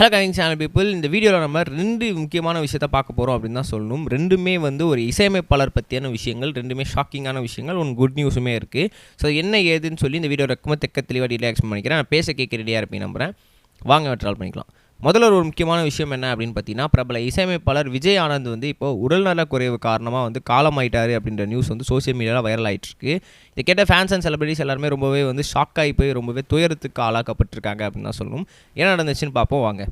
Hello giving channel people இந்த வீடியோவில் நம்ம ரெண்டு முக்கியமான விஷயத்த பார்க்க போகிறோம் அப்படின்னு தான் சொல்லணும். ரெண்டுமே வந்து ஒரு இசையமைப்பாளர் பற்றியான விஷயங்கள் ரெண்டுமே ஷாக்கிங்கான விஷயங்கள் ஒன்று குட் நியூஸுமே இருக்குது ஸோ என்ன ஏதுன்னு சொல்லி இந்த வீடியோ ரொம்ப தெக்க தெளிவாக டீலாக்ஸ் பண்ணிக்கிறேன். நான் பேச கேட்க ரெடியாக இருப்பேன் நம்புகிறேன் வாங்க ட்ரால் பண்ணிக்கலாம். முதல்ல ஒரு முக்கியமான விஷயம் என்ன அப்படின்னு பார்த்தீங்கன்னா பிரபல இசையமைப்பாளர் விஜய் ஆனந்த் வந்து இப்போ உடல்நல குறைவு காரணமாக வந்து காலமாயிட்டாரு அப்படின்ற நியூஸ் வந்து சோஷியல் மீடியாவில் வைரல் ஆகிட்டுருக்கு இதை கேட்ட ஃபேன்ஸ் அண்ட் செலிபிரிட்டிஸ் எல்லாருமே ரொம்பவே வந்து ஷாக் ஆகி போய் ரொம்பவே துயரத்துக்கு ஆளாக்கப்பட்டிருக்காங்க அப்படின்னு தான் சொல்லணும். என்ன நடந்துச்சுன்னு பார்ப்போம் வாங்க.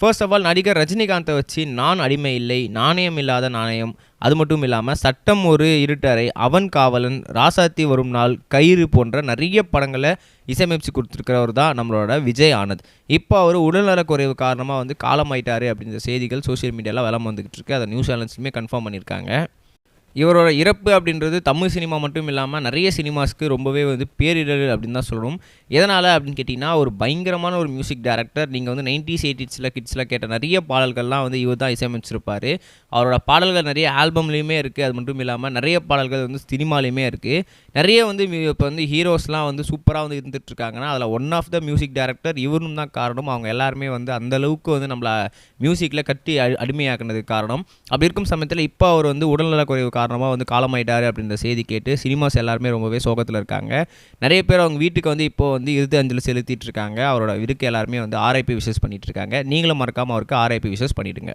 ஃபர்ஸ்ட் ஆஃப் ஆல் நடிகர் ரஜினிகாந்தை வச்சு நான் அடிமை இல்லை நாணயம் இல்லாத நாணயம். அது மட்டும் இல்லாமல் சட்டம் ஒரு இருட்டறை அவன் காவலன் ராசாத்தி வரும் நாள் கயிறு போன்ற நிறைய படங்களை இசையமைச்சு கொடுத்துருக்கிறவர் தான் நம்மளோட விஜய் ஆனந்த். இப்போ அவர் உடல்நலக் குறைவு காரணமாக வந்து காலமாயிட்டாரு அப்படின்ற செய்திகள் சோஷியல் மீடியாவில் வளம் வந்துக்கிட்டு இருக்கு. அதை நியூஸ் சேனல்ஸுமே கன்ஃபார்ம் பண்ணியிருக்காங்க. இவரோட இறப்பு அப்படின்றது தமிழ் சினிமா மட்டும் இல்லாமல் நிறைய சினிமாஸ்க்கு ரொம்பவே வந்து பேரிடர் அப்படின்னு தான் சொல்லணும். எதனால் அப்படின்னு கேட்டிங்கன்னா ஒரு பயங்கரமான ஒரு மியூசிக் டேரக்டர் நீங்கள் வந்து நைன்டிஸ் எயிட்டிஸில் கிட்ஸில் கேட்ட நிறைய பாடல்கள்லாம் வந்து இவர் தான் இசையமைச்சிருப்பார். அவரோட பாடல்கள் நிறைய ஆல்பம்லேயுமே இருக்குது அது மட்டும் இல்லாமல் நிறைய பாடல்கள் வந்து சினிமாலேயுமே இருக்குது நிறைய வந்து இப்போ வந்து ஹீரோஸ்லாம் வந்து சூப்பராக வந்து இருந்துட்டுருக்காங்கன்னா அதில் one of the music director இவரும் தான் காரணம். அவங்க எல்லாருமே வந்து அந்த அளவுக்கு வந்து நம்மளை மியூசிக்கில் கட்டி அடிமையாக்குனதுக்கு காரணம். அப்படி இருக்கும் சமயத்தில் இப்போ அவர் வந்து உடல்நலக்குறைவு காரணம் காரணமாக வந்து காலமாயிட்டார் அப்படின்ற செய்தி கேட்டு சினிமாஸ் எல்லாருமே ரொம்பவே சோகத்தில் இருக்காங்க. நிறைய பேர் அவங்க வீட்டுக்கு வந்து இப்போ வந்து இறுதி அஞ்சலி செலுத்திட்டு இருக்காங்க. அவரோட இருக்கு எல்லாருமே வந்து ஆர்ஐபி விஷஸ் பண்ணிட்டு இருக்காங்க. நீங்களும் மறக்காமல் அவருக்கு ஆர்ஐபி விஷஸ் பண்ணிடுங்க.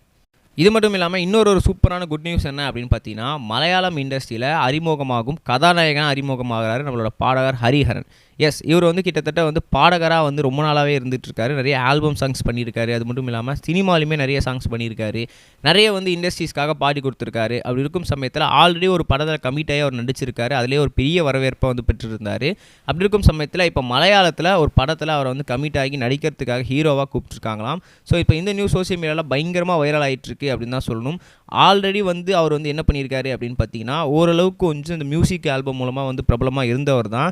இது மட்டும் இல்லாமல் இன்னொரு ஒரு சூப்பரான குட் நியூஸ் என்ன அப்படின்னு பார்த்தீங்கன்னா மலையாளம் இண்டஸ்ட்ரியில் அறிமுகமாகும் கதாநாயகன் அறிமுகமாகிறாரு நம்மளோட பாடகர் ஹரிஹரன். எஸ் இவர் வந்து கிட்டத்தட்ட வந்து பாடகராக வந்து ரொம்ப நாளாகவே இருந்துகிட்ருக்காரு நிறைய ஆல்பம் சாங்ஸ் பண்ணியிருக்காரு. அது மட்டும் இல்லாமல் சினிமாலையுமே நிறைய சாங்ஸ் பண்ணியிருக்காரு. நிறைய வந்து இண்டஸ்ட்ரீஸ்க்காக பாடி கொடுத்துருக்காரு. அப்படி இருக்கும் சமயத்தில் ஆல்ரெடி ஒரு படத்தில் கமிட்டாகி அவர் நடிச்சிருக்காரு. அதிலே ஒரு பெரிய வரவேற்பை வந்து பெற்றிருந்தார். அப்படி இருக்கும் சமயத்தில் இப்போ மலையாளத்தில் ஒரு படத்தில் அவரை வந்து கமிட் ஆகி நடிக்கிறதுக்காக ஹீரோவாக கூப்பிட்டுருக்காங்களாம். ஸோ இப்போ இந்த நியூஸ் சோஷியல் மீடியாவில் பயங்கரமாக வைரல் ஆகிட்டுருக்கு அப்படின்னு தான் சொல்லணும். ஆல்ரெடி வந்து அவர் வந்து என்ன பண்ணியிருக்காரு அப்படின்னு பார்த்தீங்கன்னா ஓரளவுக்கு கொஞ்சம் இந்த மியூசிக் ஆல்பம் மூலமாக வந்து பிரபலமாக இருந்தவர் தான்.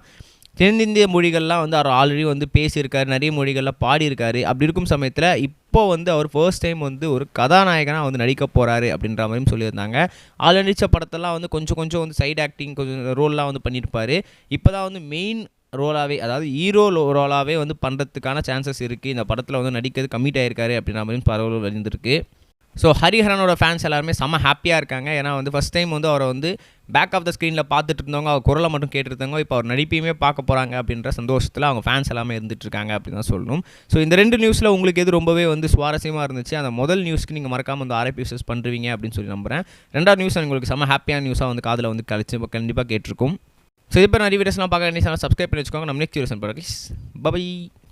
தென்னிந்திய மொழிகள்லாம் வந்து அவர் ஆல்ரெடி வந்து பேசியிருக்காரு நிறைய மொழிகளில் பாடியிருக்காரு. அப்படி இருக்கும் சமயத்தில் இப்போ வந்து அவர் ஃபர்ஸ்ட் டைம் வந்து ஒரு கதாநாயகனாக வந்து நடிக்க போகிறாரு அப்படின்ற மாதிரியும் சொல்லியிருந்தாங்க. ஆல்ரெடி நடித்த படத்தெல்லாம் வந்து கொஞ்சம் கொஞ்சம் வந்து சைட் ஆக்டிங் கொஞ்சம் ரோல்லாம் வந்து பண்ணியிருப்பார். இப்போ தான் வந்து மெயின் ரோலாகவே அதாவது ஹீரோ ரோலாகவே வந்து பண்ணுறதுக்கான சான்சஸ் இருக்குது இந்த படத்தில் வந்து நடிக்கிறது கம்மிட் ஆயிருக்காரு அப்படின்ற மாதிரியும் பரவல் வந்திருக்கு. ஸோ ஹரிஹரனோட ஃபேன்ஸ் எல்லாருமே செம்ம ஹாப்பியாக இருக்காங்க. ஏன்னா வந்து ஃபஸ்ட் டைம் வந்து அவரை வந்து பேக் ஆஃப் த ஸ்க்ரீனில் பார்த்துட்டு இருந்தவங்க அவர் குரலை மட்டும் கேட்டுருந்தவங்க இப்போ அவர் நடிப்பையுமே பார்க்க போகிறாங்க அப்படின்ற சந்தோஷத்தில் அவங்க ஃபேன்ஸ் எல்லாமே இருந்துட்டுருக்காங்க அப்படின்னு தான் சொல்லணும். ஸோ இந்த ரெண்டு நியூஸில் உங்களுக்கு எது ரொம்பவே வந்து சுவாரஸ்யமாக இருந்துச்சு அந்த முதல் நியூஸ்க்கு நீங்கள் மறக்காமல் வந்து ஆர்ஐபி யூசஸ் பண்ணுறீங்க அப்படின்னு சொல்லி நம்புகிறேன் ரெண்டாவது நியூஸ் உங்களுக்கு செம்ம ஹாப்பியான நியூஸாக வந்து காதில் வந்து கழிச்சு கண்டிப்பாக கேட்டிருக்கும். ஸோ இப்போ நிறைய வீடியோஸ்லாம் பார்க்க வேண்டிய சப்ஸ்கிரைப் பண்ணி வச்சுக்கோங்க. நம்ம நெக்ஸ்ட் வீடியோஸ் பார்க்கலாம் பபை